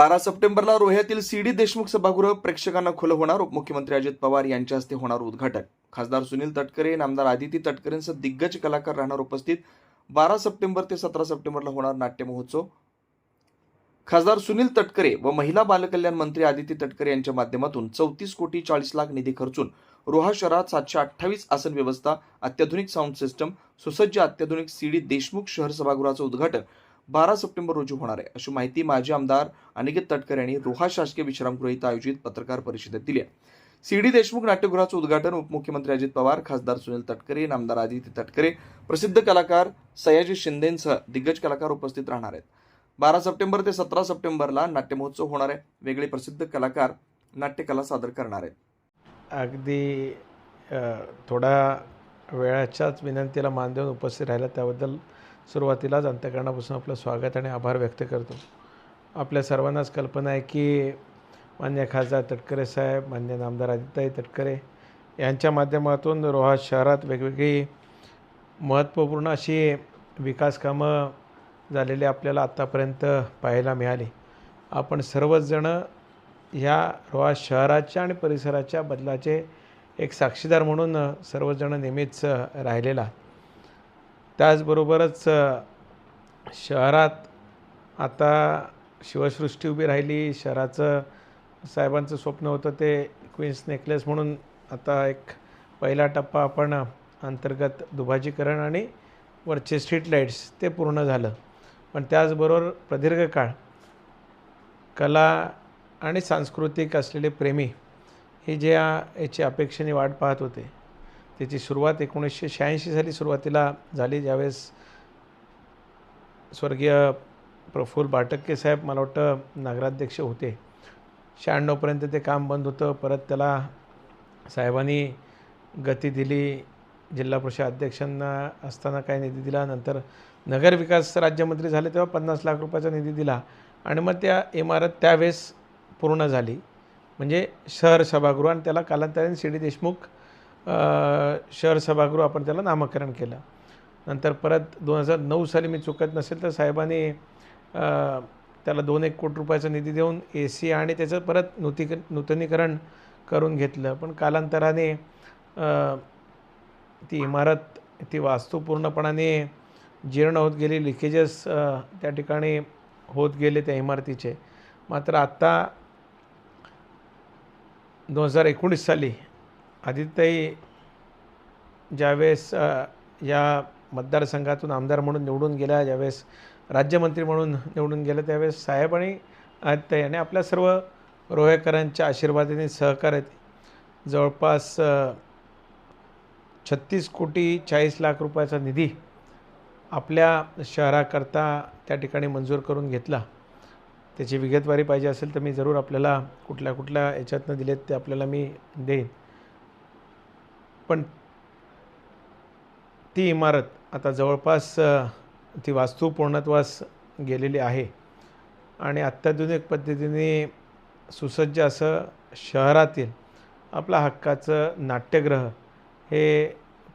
बारा सप्टेंबरला रोह्यातील C D Deshmukh सभागृह प्रेक्षकांना खुलं होणार. उपमुख्यमंत्री अजित पवार यांच्या हस्ते होणार उद्घाटन. खासदार सुनील तटकरे नामदार आदिती तटकरेंसह दिग्गज कलाकार राहणार उपस्थित. बारा सप्टेंबर ते सतरा सप्टेंबरला होणार नाट्य महोत्सव. खासदार सुनील तटकरे व महिला बालकल्याण मंत्री आदिती तटकरे यांच्या माध्यमातून चौतीस कोटी चाळीस लाख निधी खर्चून रोहा शहरात सातशे अठ्ठावीस आसन व्यवस्था अत्याधुनिक साऊंड सिस्टम सुसज्ज अत्याधुनिक सी डी देशमुख शहर सभागृहाचं उद्घाटन. बारा सप्टेंबर रोजी होणार आहे. अशी माहिती माजी आमदार अनिकेत तटकर यांनी रोहा शासकीय विश्रामगृह इथं आयोजित पत्रकार परिषदेत दिली आहे. सी डी देशमुख नाट्यगृहाचं उद्घाटन उपमुख्यमंत्री अजित पवार खासदार सुनील तटकरे नामदार आदित्य तटकरे प्रसिद्ध कलाकार सयाजी शिंदेंसह दिग्गज कलाकार उपस्थित राहणार आहेत. बारा सप्टेंबर ते सतरा सप्टेंबरला नाट्य महोत्सव होणार आहे. वेगळे प्रसिद्ध कलाकार नाट्यकला सादर करणार आहेत. अगदी थोड्या वेळाच्याच विनंतीला मान देऊन उपस्थित राहिला त्याबद्दल सुरुवातीलाच अंत्यकरणापासून आपलं स्वागत आणि आभार व्यक्त करतो आपल्या सर्वांनाच कल्पना आहे की मान्य खासदार तटकरे साहेब मान्य नामदार आदित्यताई तटकरे यांच्या माध्यमातून रोहा शहरात वेगवेगळी महत्त्वपूर्ण अशी विकास कामं झालेली आपल्याला आत्तापर्यंत पाहायला मिळाली आपण सर्वचजणं ह्या रोहा शहराच्या आणि परिसराच्या बदलाचे एक साक्षीदार म्हणून सर्वजणं सर्वजण नेहमीच राहिलेला आहात. त्याचबरोबरच शहरात आता शिवसृष्टी उभी राहिली. शहराचं साहेबांचं स्वप्न होतं ते क्वीन्स नेकलेस म्हणून आता एक पहिला टप्पा आपण अंतर्गत दुभाजीकरण आणि वरचे स्ट्रीट लाईट्स ते पूर्ण झालं. पण त्याचबरोबर प्रदीर्घ काळ कला आणि सांस्कृतिक असलेले प्रेमी हे जे याची अपेक्षेने वाट पाहत होते. त्याची सुरुवात एकोणीसशे शहाऐंशी साली सुरुवातीला झाली. ज्यावेळेस स्वर्गीय प्रफुल्ल बाटक्के साहेब मला वाटतं नगराध्यक्ष होते. शहाण्णवपर्यंत ते काम बंद होतं. परत त्याला साहेबांनी गती दिली. जिल्हा परिषद अध्यक्षांना असताना काय निधी दिला. नंतर नगरविकास राज्यमंत्री झाले तेव्हा पन्नास लाख रुपयाचा निधी दिला. आणि मग त्या इमारत त्यावेळेस पूर्ण झाली. म्हणजे शहर सभागृह आणि त्याला कालांतराने सी डी देशमुख शहर सभागृह आपण त्याला नामकरण केलं. नंतर परत दोन हजार नऊ साली मी चुकत नसेल तर साहेबांनी त्याला दोन एक कोटी रुपयाचा निधी देऊन ए सी आणि त्याचं परत नूतिक नूतनीकरण करून घेतलं. पण कालांतराने ती इमारत ती वास्तू पूर्णपणाने जीर्ण होत गेली. लिकेजेस त्या ठिकाणी होत गेले त्या इमारतीचे. मात्र आत्ता दोन हजार एकोणीस साली आदित्यताई ज्यावेळेस या मतदारसंघातून आमदार म्हणून निवडून गेल्या ज्यावेळेस राज्यमंत्री म्हणून निवडून गेल्या त्यावेळेस साहेब आणि आदित्यताई आणि आपल्या सर्व रोहेकरांच्या आशीर्वादाने सहकार्य जवळपास छत्तीस कोटी चाळीस लाख रुपयाचा निधी आपल्या शहराकरता त्या ठिकाणी मंजूर करून घेतला. त्याची विगतवारी पाहिजे असेल तर मी जरूर आपल्याला कुठल्या कुठल्या याच्यातनं दिलेत ते आपल्याला मी देईन. पण ती इमारत आता जवळपास ती वास्तू पूर्णत्वास गेलेली आहे. आणि अत्याधुनिक पद्धतीने सुसज्ज असं शहरातील आपला हक्काचं नाट्यगृह हे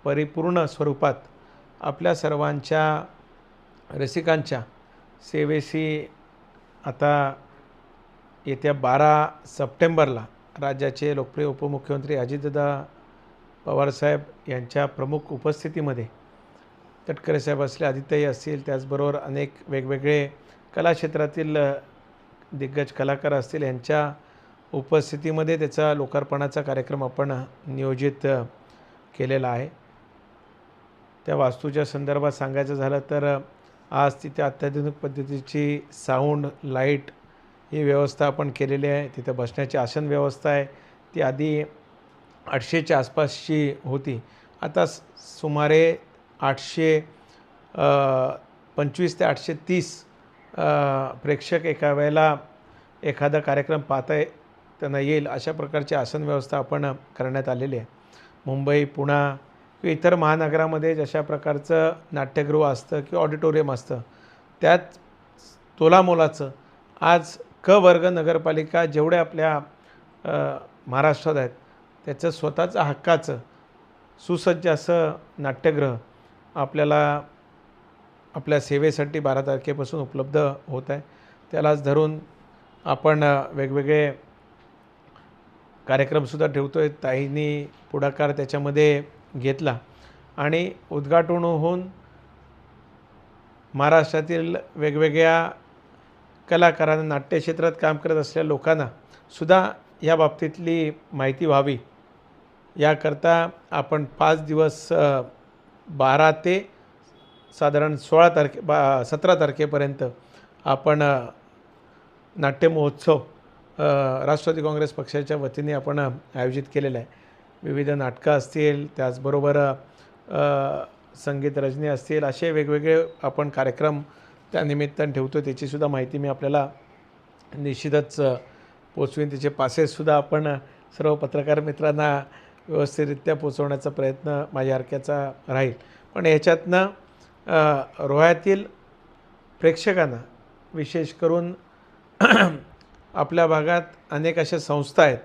परिपूर्ण स्वरूपात आपल्या सर्वांच्या रसिकांच्या सेवेशी आता येत्या बारा सप्टेंबरला राज्याचे लोकप्रिय उपमुख्यमंत्री अजितदादा पवारसाहेब यांच्या प्रमुख उपस्थितीमध्ये तटकरे साहेब असले आदित्यही असतील त्याचबरोबर अनेक वेगवेगळे कलाक्षेत्रातील दिग्गज कलाकार असतील यांच्या उपस्थितीमध्ये त्याचा लोकार्पणाचा कार्यक्रम आपण नियोजित केलेला आहे. त्या वास्तूच्या संदर्भात सांगायचं झालं तर आज तिथे अत्याधुनिक पद्धतीची साऊंड लाइट ही व्यवस्था आपण केलेली आहे. तिथे बसण्याची आसन व्यवस्था आहे. ती आधी आठशेच्या आसपासची होती. आता सुमारे आठशे पंचवीस ते आठशे तीस प्रेक्षक एका वेळेला एखादा कार्यक्रम पाहता त्यांना येईल अशा प्रकारची आसन व्यवस्था आपण करण्यात आलेली आहे. मुंबई पुणा किंवा इतर महानगरामध्ये जशा प्रकारचं नाट्यगृह असतं किंवा ऑडिटोरियम असतं त्यात तोलामोलाचं आज क वर्ग नगरपालिका जेवढ्या आपल्या महाराष्ट्रात आहेत त्याचं स्वतःचं हक्काचं सुसज्ज असं नाट्यगृह आपल्याला आपल्या सेवेसाठी बारा तारखेपासून उपलब्ध होत आहे. त्यालाच धरून आपण वेगवेगळे कार्यक्रमसुद्धा ठेवतो आहे ताईंनी पुढाकार त्याच्यामध्ये घेतला. आणि उद्घाटन होऊन महाराष्ट्रातील वेगवेगळ्या कलाकारांना नाट्यक्षेत्रात काम करत असलेल्या लोकांना सुद्धा या बाबतीतली माहिती व्हावी. याकरता आपण पाच दिवस बारा ते साधारण सोळा तारखे बा सतरा तारखेपर्यंत आपण नाट्य महोत्सव राष्ट्रवादी काँग्रेस पक्षाच्या वतीने आपण आयोजित केलेला आहे. विविध नाटकं असतील त्याचबरोबर संगीत रजनी असतील असे वेगवेगळे आपण कार्यक्रम त्यानिमित्तानं ठेवतो. त्याचीसुद्धा माहिती मी आपल्याला निश्चितच पोचवीन. त्याचे पासेससुद्धा आपण सर्व पत्रकार मित्रांना व्यवस्थितरित्या पोचवण्याचा प्रयत्न माझ्या हरक्याचा राहील. पण याच्यातनं रोह्यातील प्रेक्षकांना विशेष करून आपल्या भागात अनेक अशा संस्था आहेत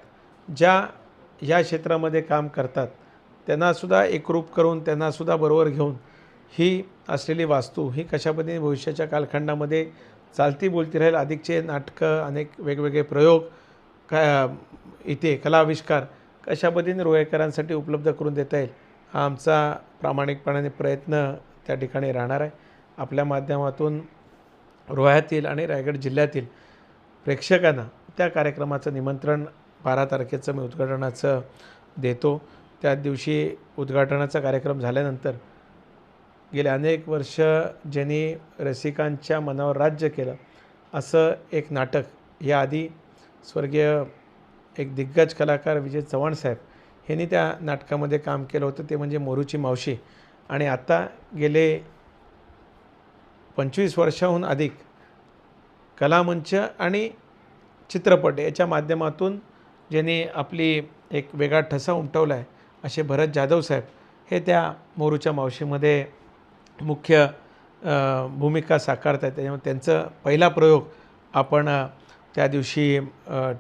ज्या या क्षेत्रामध्ये काम करतात. त्यांनासुद्धा एकरूप करून त्यांनासुद्धा बरोबर घेऊन ही असलेली वास्तू ही कशा पद्धतीने भविष्याच्या कालखंडामध्ये चालती बोलती राहील अधिकचे नाटकं अनेक वेगवेगळे प्रयोग का इथे कलाविष्कार कशा पद्धतीने रोहेकरांसाठी उपलब्ध करून देता येईल हा आमचा प्रामाणिकपणाने प्रयत्न त्या ठिकाणी राहणार आहे. आपल्या माध्यमातून रोह्यातील आणि रायगड जिल्ह्यातील प्रेक्षकांना त्या कार्यक्रमाचं निमंत्रण बारा तारखेचं मी उद्घाटनाचं देतो. त्या दिवशी उद्घाटनाचा कार्यक्रम झाल्यानंतर गेले अनेक वर्ष ज्यांनी रसिकांच्या मनावर राज्य केलं असं एक नाटक याआधी स्वर्गीय एक दिग्गज कलाकार विजय चव्हाण साहेब यांनी त्या नाटकामध्ये काम केलं होतं. ते म्हणजे मोरूची मावशी. आणि आता गेले पंचवीस वर्षाहून अधिक कलामंच आणि चित्रपट याच्या माध्यमातून ज्यांनी आपली एक वेगळा ठसा उमटवला आहे असे भरत जाधव साहेब हे त्या मोरूच्या मावशीमध्ये मुख्य भूमिका साकारत आहेत त्याच्यामुळे त्यांचं पहिला प्रयोग आपण त्या दिवशी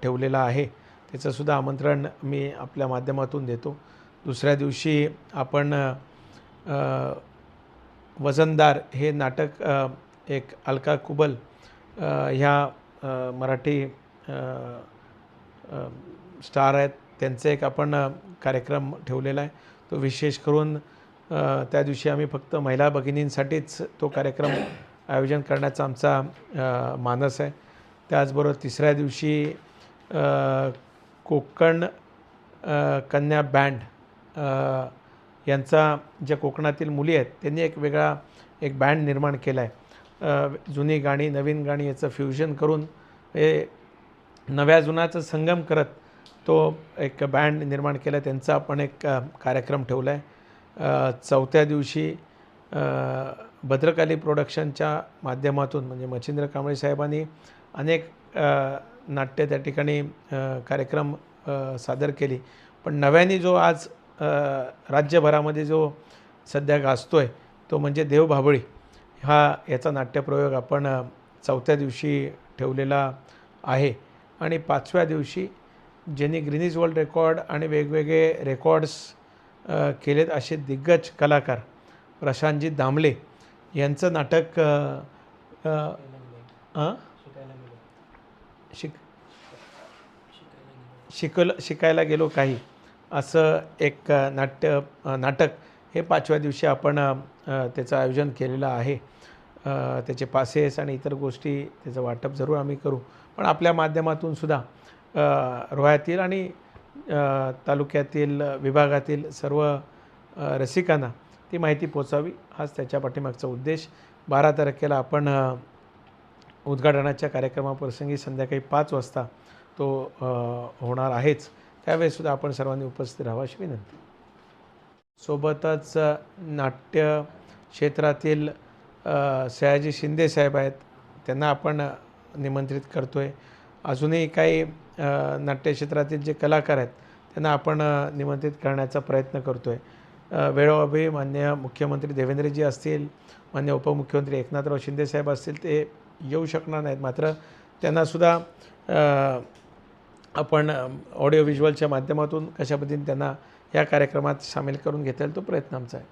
ठेवलेला आहे. त्याचंसुद्धा आमंत्रण मी आपल्या माध्यमातून देतो. दुसऱ्या दिवशी आपण वजनदार हे नाटक एक अलका कुबल ह्या मराठी स्टार आहेत. त्यांचं एक आपण कार्यक्रम ठेवलेला आहे. तो विशेष करून त्या दिवशी आम्ही फक्त महिला भगिनींसाठीच तो कार्यक्रम आयोजन करण्याचा आमचा मानस आहे. त्याचबरोबर तिसऱ्या दिवशी कोकण कन्या बँड यांचा ज्या कोकणातील मुली आहेत त्यांनी एक वेगळा एक बँड निर्माण केला आहे जुनी गाणी नवीन गाणी याचं फ्युजन करून हे नव्या जुनाचं संगम करत तो एक बँड निर्माण केला त्यांचा आपण एक कार्यक्रम ठेवला आहे चौथ्या दिवशी भद्रकाली प्रोडक्शनच्या माध्यमातून म्हणजे मच्छिंद्र कांबळे साहेबांनी अनेक नाट्य त्या ठिकाणी कार्यक्रम सादर केली. पण नव्याने जो आज राज्यभरामध्ये जो सध्या गाजतो आहे तो म्हणजे देव भाबळी. हा याचा नाट्यप्रयोग आपण चौथ्या दिवशी ठेवलेला आहे. आणि पाचव्या दिवशी ज्यांनी ग्रिनीज वर्ल्ड रेकॉर्ड आणि वेगवेगळे रेकॉर्ड्स केलेत असे दिग्गज कलाकार प्रशांतजी दामले यांचं नाटक हां शिक शिकल शिकायला गेलो काही. असं एक नाट्य नाटक हे पाचव्या दिवशी आपण त्याचं आयोजन केलेलं आहे. त्याचे पासेस आणि इतर गोष्टी त्याचं वाटप जरूर आम्ही करू. पण आपल्या माध्यमातून सुद्धा रोह्यातील आणि तालुक्यातील विभागातील सर्व रसिकांना ती माहिती पोचावी हाच त्याच्या पाठीमागचा उद्देश. बारा तारखेला आपण उद्घाटनाच्या कार्यक्रमाप्रसंगी संध्याकाळी पाच वाजता तो होणार आहेच. त्यावेळेसुद्धा आपण सर्वांनी उपस्थित राहावं अशी विनंती. सोबतच नाट्य क्षेत्रातील सयाजी शिंदे साहेब आहेत त्यांना आपण निमंत्रित करतो आहे अजूनही काही नाट्यक्षेत्रातील जे कलाकार आहेत त्यांना आपण निमंत्रित करण्याचा प्रयत्न करतो आहे वेळोवेळी मान्य मुख्यमंत्री देवेंद्रजी असतील मान्य उपमुख्यमंत्री एकनाथराव शिंदे साहेब असतील ते येऊ शकणार नाहीत. मात्र त्यांनासुद्धा आपण ऑडिओ व्हिज्युअलच्या माध्यमातून कशा पद्धतीने त्यांना या कार्यक्रमात सामील करून घेता येईल तो प्रयत्न आमचा आहे.